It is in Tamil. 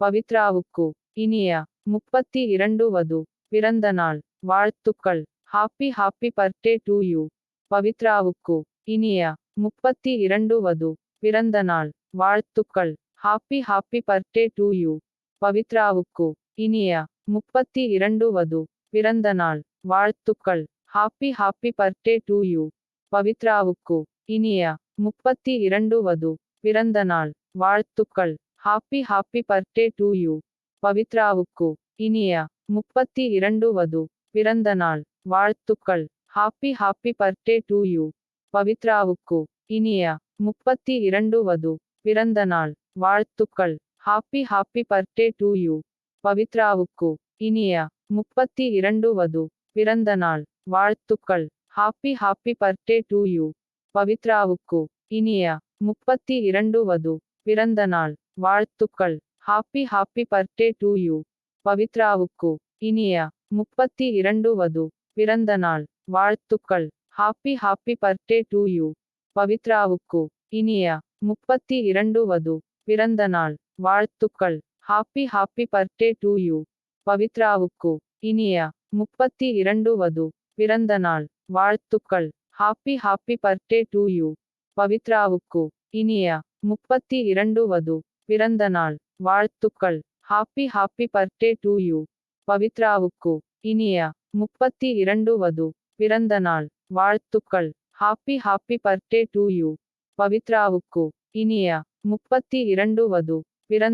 பவித்ராவுக்கு இனிய முப்பத்தி இரண்டு வது பிறந்த நாள் வாழ்த்துக்கள் happy happy birthday to you பவித்ராவுக்கு இனிய முப்பத்தி இரண்டு வது பிறந்த நாள் வாழ்த்துக்கள் happy happy birthday to you பவித்ராவுக்கு இனிய முப்பத்தி இரண்டு வது பிறந்த நாள் வாழ்த்துக்கள் happy happy birthday to you பவித்ராவுக்கு இனிய முப்பத்தி இரண்டு வது பிறந்த நாள் வாழ்த்துக்கள் happy happy birthday to you பவித்ராவுக்கு இனிய முப்பத்தி இரண்டு வது பிறந்த நாள் வாழ்த்துக்கள் happy happy birthday to you பவித்ராவுக்கு இனிய முப்பத்தி இரண்டு வது பிறந்த நாள் வாழ்த்துக்கள் happy happy birthday to you பவித்ராவுக்கு இனிய முப்பத்தி இரண்டு வது பிறந்த நாள் வாழ்த்துக்கள் happy happy birthday to you பவித்ராவுக்கு இனிய முப்பத்தி இரண்டு வது பிறந்த நாள் வாழ்த்துக்கள். Happy happy birthday to you பவித்ராவுக்கு. இனிய முப்பத்தி இரண்டு வது பிறந்த நாள். வாழ்த்துக்கள். Happy happy birthday to you பவித்ராவுக்கு. இனிய முப்பத்தி இரண்டு வது பிறந்த நாள். வாழ்த்துக்கள். Happy happy birthday to you பவித்ராவுக்கு. இனிய முப்பத்தி இரண்டு வது பிறந்த நாள். வாழ்த்துக்கள். Happy happy birthday to you பவித்ராவுக்கு. இனிய முப்பத்தி இரண்டு வது பிறந்த நாள். வாழ்த்துக்கள். Happy happy birthday to you பவித்ராவுக்கு. இனிய. முப்பத்தி இரண்டு வது. பிறந்த நாள். வாழ்த்துக்கள். Happy happy birthday to you பவித்ராவுக்கு. இனிய. முப்பத்தி இரண்டு வது. பிறந்த